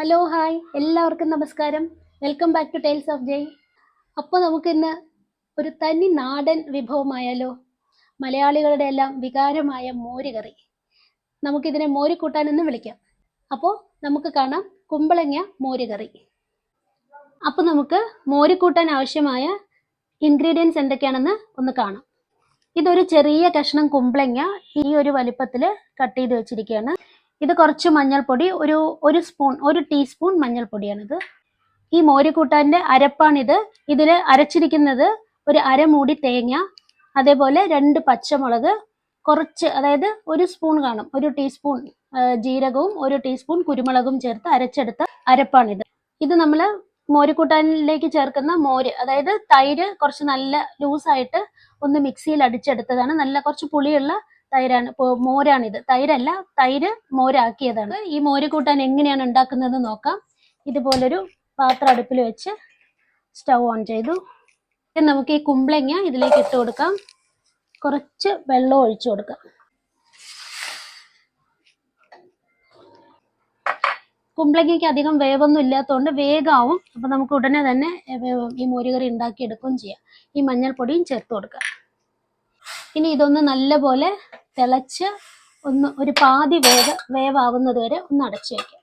Hello hi. എല്ലാവർക്കും നമസ്കാരം. Welcome back to tiles of Jai. അപ്പോൾ നമുക്കിന്ന് ഒരു തനി നാടൻ വിഭവമായാലോ? മലയാളികളുടെ എല്ലാം വികാരമായ മോരുകറി. നമുക്കിതിനെ മോര് കൂട്ടാനെന്ന് വിളിക്കാം. അപ്പോൾ നമുക്ക് കാണാം കുമ്പളങ്ങ മോരുകറി. അപ്പോൾ നമുക്ക് മോര് കൂട്ടാൻ ആവശ്യമായ ഇൻഗ്രീഡിയൻസ് എന്തൊക്കെയാണെന്ന് ഒന്ന് കാണാം. ഇതൊരു ചെറിയ കഷ്ണം കുമ്പളങ്ങ ഈ ഒരു വലിപ്പത്തിൽ കട്ട് ചെയ്ത് വെച്ചിരിക്കുകയാണ്. ഇത് കുറച്ച് മഞ്ഞൾപ്പൊടി ഒരു ഒരു സ്പൂൺ ഒരു ടീസ്പൂൺ മഞ്ഞൾപ്പൊടിയാണിത്. ഈ മോര് അരപ്പാണിത്. ഇതിൽ അരച്ചിരിക്കുന്നത് ഒരു അരമൂടി തേങ്ങ അതേപോലെ രണ്ട് പച്ചമുളക് കുറച്ച് അതായത് ഒരു സ്പൂൺ കാണും ഒരു ടീസ്പൂൺ ജീരകവും ഒരു ടീസ്പൂൺ കുരുമുളകും ചേർത്ത് അരച്ചെടുത്ത അരപ്പാണിത്. ഇത് നമ്മൾ മോരിക്കൂട്ടാനിലേക്ക് ചേർക്കുന്ന മോര് അതായത് തൈര് കുറച്ച് നല്ല ലൂസായിട്ട് ഒന്ന് മിക്സിയിൽ അടിച്ചെടുത്തതാണ്. നല്ല കുറച്ച് പുളിയുള്ള തൈരാണ്. പോ- മോരാണിത് തൈരല്ല തൈര് മോരാക്കിയതാണ്. ഈ മോര് കൂട്ടാൻ എങ്ങനെയാണ് ഉണ്ടാക്കുന്നത് നോക്കാം. ഇതുപോലൊരു പാത്രം അടുപ്പിൽ വെച്ച് സ്റ്റൗ ഓൺ ചെയ്തു. നമുക്ക് ഈ കുമ്പളങ്ങ ഇതിലേക്ക് ഇട്ട് കൊടുക്കാം. കുറച്ച് വെള്ളം ഒഴിച്ചു കൊടുക്കാം. കുമ്പളങ്ങയ്ക്ക് അധികം വേവൊന്നും ഇല്ലാത്തതുകൊണ്ട് വേഗമാവും അപ്പൊ നമുക്ക് ഉടനെ തന്നെ ഈ മോരുകറി ഉണ്ടാക്കിയെടുക്കുകയും ചെയ്യാം. ഈ മഞ്ഞൾപ്പൊടിയും ചേർത്ത് കൊടുക്കാം. ഇനി ഇതൊന്ന് നല്ലപോലെ തിളച്ച് ഒന്ന് ഒരു പാതി വേവ് വേവാവുന്നത് വരെ ഒന്ന് അടച്ചു വെക്കാം.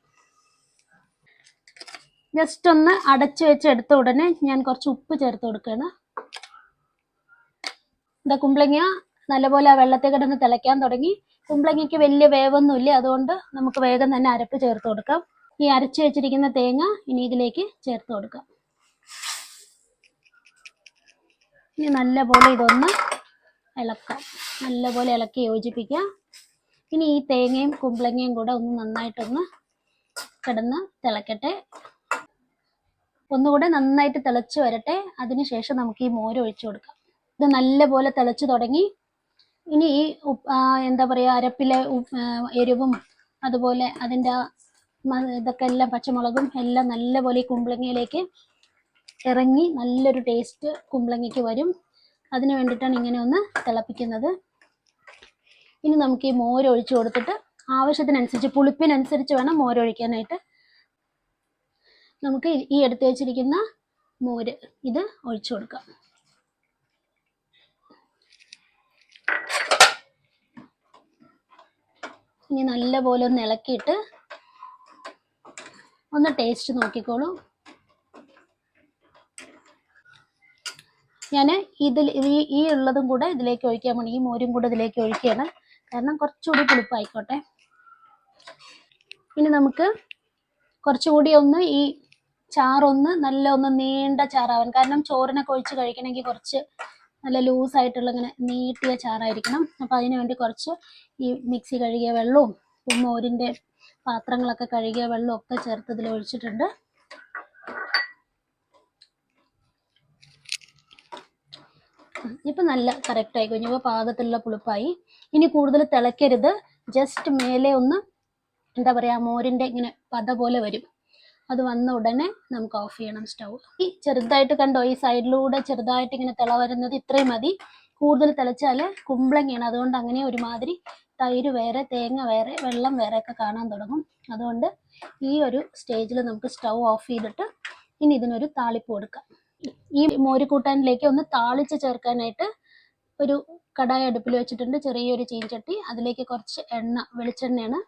ജസ്റ്റ് ഒന്ന് അടച്ചു വെച്ച് എടുത്ത ഉടനെ ഞാൻ കുറച്ച് ഉപ്പ് ചേർത്ത് കൊടുക്കുകയാണ്. എന്താ കുമ്പളങ്ങ നല്ലപോലെ ആ വെള്ളത്തിൽ കിടന്ന് തിളയ്ക്കാൻ തുടങ്ങി. കുമ്പളങ്ങയ്ക്ക് വലിയ വേവൊന്നുമില്ല അതുകൊണ്ട് നമുക്ക് വേഗം തന്നെ അരപ്പ് ചേർത്ത് കൊടുക്കാം. ഈ അരച്ചു വെച്ചിരിക്കുന്ന തേങ്ങ ഇനി ഇതിലേക്ക് ചേർത്ത് കൊടുക്കാം. ഇനി നല്ലപോലെ ഇതൊന്ന് ഇളക്കാം നല്ലപോലെ ഇളക്കി യോജിപ്പിക്കാം ഇനി ഈ തേങ്ങയും കുമ്പളങ്ങയും കൂടെ ഒന്ന് നന്നായിട്ടൊന്ന് കിടന്ന് തിളക്കട്ടെ. ഒന്നുകൂടെ നന്നായിട്ട് തിളച്ച് വരട്ടെ. അതിനുശേഷം നമുക്ക് ഈ മോര് ഒഴിച്ചു കൊടുക്കാം. ഇത് നല്ലപോലെ തിളച്ചു തുടങ്ങി. ഇനി ഈ എന്താ പറയുക അരപ്പിലെ എരിവും അതുപോലെ അതിന്റെ ഇതൊക്കെ എല്ലാം പച്ചമുളകും എല്ലാം നല്ലപോലെ ഈ കുമ്പളങ്ങയിലേക്ക് ഇറങ്ങി നല്ലൊരു ടേസ്റ്റ് കുമ്പളങ്ങയ്ക്ക് വരും. അതിന് വേണ്ടിയിട്ടാണ് ഇങ്ങനെ ഒന്ന് തിളപ്പിക്കുന്നത്. ഇനി നമുക്ക് ഈ മോര് ഒഴിച്ചു കൊടുത്തിട്ട് ആവശ്യത്തിനനുസരിച്ച് പുളിപ്പിനനുസരിച്ച് വേണം മോരൊഴിക്കാനായിട്ട് നമുക്ക് ഈ എടുത്തു വെച്ചിരിക്കുന്ന മോര് ഇത് ഒഴിച്ചു കൊടുക്കാം. ഇനി നല്ലപോലെ ഒന്ന് ഇളക്കിയിട്ട് ഒന്ന് ടേസ്റ്റ് നോക്കിക്കോളൂ. ഞാൻ ഇതിൽ ഈ ഉള്ളതും കൂടെ ഇതിലേക്ക് ഒഴിക്കാൻ വേണ്ടി ഈ മോരും കൂടെ ഇതിലേക്ക് ഒഴിക്കുകയാണ്. കാരണം കുറച്ചുകൂടി പുളിപ്പായിക്കോട്ടെ. ഇനി നമുക്ക് കുറച്ചുകൂടി ഒന്ന് ഈ ചാറൊന്ന് നല്ല ഒന്ന് നീണ്ട ചാറാവാൻ. കാരണം ചോറിനൊക്കെ ഒഴിച്ച് കഴിക്കണമെങ്കിൽ കുറച്ച് നല്ല ലൂസായിട്ടുള്ള ഇങ്ങനെ നീട്ടിയ ചാറായിരിക്കണം. അപ്പം അതിന് വേണ്ടി കുറച്ച് ഈ മിക്സി കഴുകിയ വെള്ളവും മോരിന്റെ പാത്രങ്ങളൊക്കെ കഴുകിയ വെള്ളവും ഒക്കെ ചേർത്ത് ഇതിൽ ഒഴിച്ചിട്ടുണ്ട്. ഇപ്പം നല്ല കറക്റ്റ് ആയി കഴിഞ്ഞു. ഇപ്പോൾ പാകത്തിലുള്ള പുളിപ്പായി. ഇനി കൂടുതൽ തിളയ്ക്കരുത്. ജസ്റ്റ് മേലെ ഒന്ന് എന്താ പറയാ മോരിന്റെ ഇങ്ങനെ പത പോലെ വരും. അത് വന്ന ഉടനെ നമുക്ക് ഓഫ് ചെയ്യണം സ്റ്റൗ. ഈ ചെറുതായിട്ട് കണ്ടോ ഈ സൈഡിലൂടെ ചെറുതായിട്ട് ഇങ്ങനെ തിള വരുന്നത് ഇത്രയും മതി. കൂടുതൽ തിളച്ചാൽ കുമ്പളങ്ങയാണ്. അതുകൊണ്ട് അങ്ങനെ ഒരുമാതിരി തൈര് വേറെ തേങ്ങ വേറെ വെള്ളം വേറെ ഒക്കെ കാണാൻ തുടങ്ങും. അതുകൊണ്ട് ഈ ഒരു സ്റ്റേജിൽ നമുക്ക് സ്റ്റൗ ഓഫ് ചെയ്തിട്ട് ഇനി ഇതിനൊരു താളിപ്പ് കൊടുക്കാം. ഈ മോരിക്കൂട്ടാനിലേക്ക് ഒന്ന് താളിച്ച് ചേർക്കാനായിട്ട് ഒരു കടായ അടുപ്പിൽ വെച്ചിട്ടുണ്ട്. ചെറിയൊരു ചീൻചട്ടി അതിലേക്ക് കുറച്ച് എണ്ണ വെളിച്ചെണ്ണയാണ്.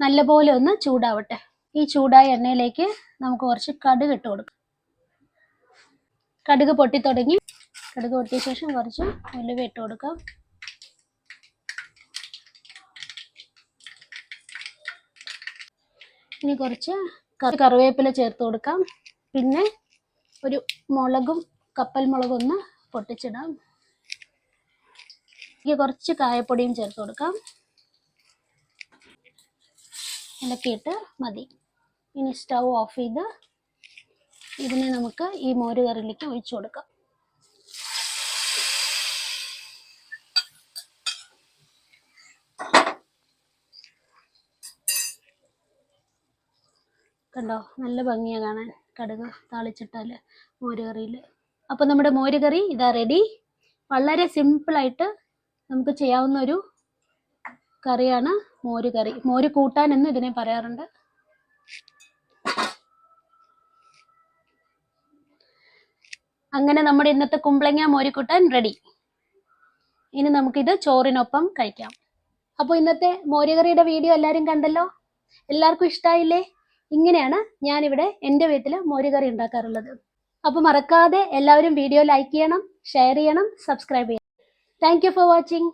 നല്ലപോലെ ഒന്ന് ചൂടാവട്ടെ. ഈ ചൂടായ എണ്ണയിലേക്ക് നമുക്ക് കുറച്ച് കടുക് ഇട്ട് കൊടുക്കാം. കടുക് പൊട്ടി തുടങ്ങി. കടുക് പൊട്ടിയ ശേഷം കുറച്ച് ഉലുവ ഇട്ട് കൊടുക്കാം. ഇനി കുറച്ച് കറിവേപ്പില ചേർത്ത് കൊടുക്കാം. പിന്നെ ഒരു മുളകും കപ്പൽ മുളകും ഒന്ന് പൊട്ടിച്ചിടാം. ഇതിലേക്ക് കുറച്ച് കായപ്പൊടിയും ചേർത്ത് കൊടുക്കാം. ഇളക്കിയിട്ട് മതി. ഇനി സ്റ്റൗ ഓഫ് ചെയ്ത് ഇതിനെ നമുക്ക് ഈ മോര് കറിയിലേക്ക് ഒഴിച്ചു കൊടുക്കാം. കണ്ടോ? നല്ല ഭംഗിയാണ് കാണാൻ. കടുക് താളിച്ചിട്ടാൽ മോരുകറിയിൽ അപ്പോൾ നമ്മുടെ മോരുകറി ഇതാ റെഡി വളരെ സിമ്പിളായിട്ട് നമുക്ക് ചെയ്യാവുന്ന ഒരു കറിയാണ് മോര് കറി മോര് കൂട്ടാൻ എന്ന് ഇതിനെ പറയാറുണ്ട്. അങ്ങനെ നമ്മുടെ ഇന്നത്തെ കുമ്പളങ്ങ മോരിക്കൂട്ടാൻ റെഡി ഇനി നമുക്കിത് ചോറിനൊപ്പം കഴിക്കാം. അപ്പോൾ ഇന്നത്തെ മോരുകറിയുടെ വീഡിയോ എല്ലാവരും കണ്ടല്ലോ? എല്ലാവർക്കും ഇഷ്ടമായില്ലേ ഇങ്ങനെയാണ് ഞാനിവിടെ എന്റെ വീട്ടിൽ മോരുകറി ഉണ്ടാക്കാറുള്ളത്. അപ്പോൾ മറക്കാതെ എല്ലാവരും വീഡിയോ ലൈക്ക് ചെയ്യണം ഷെയർ ചെയ്യണം സബ്സ്ക്രൈബ് ചെയ്യണം. Thank for watching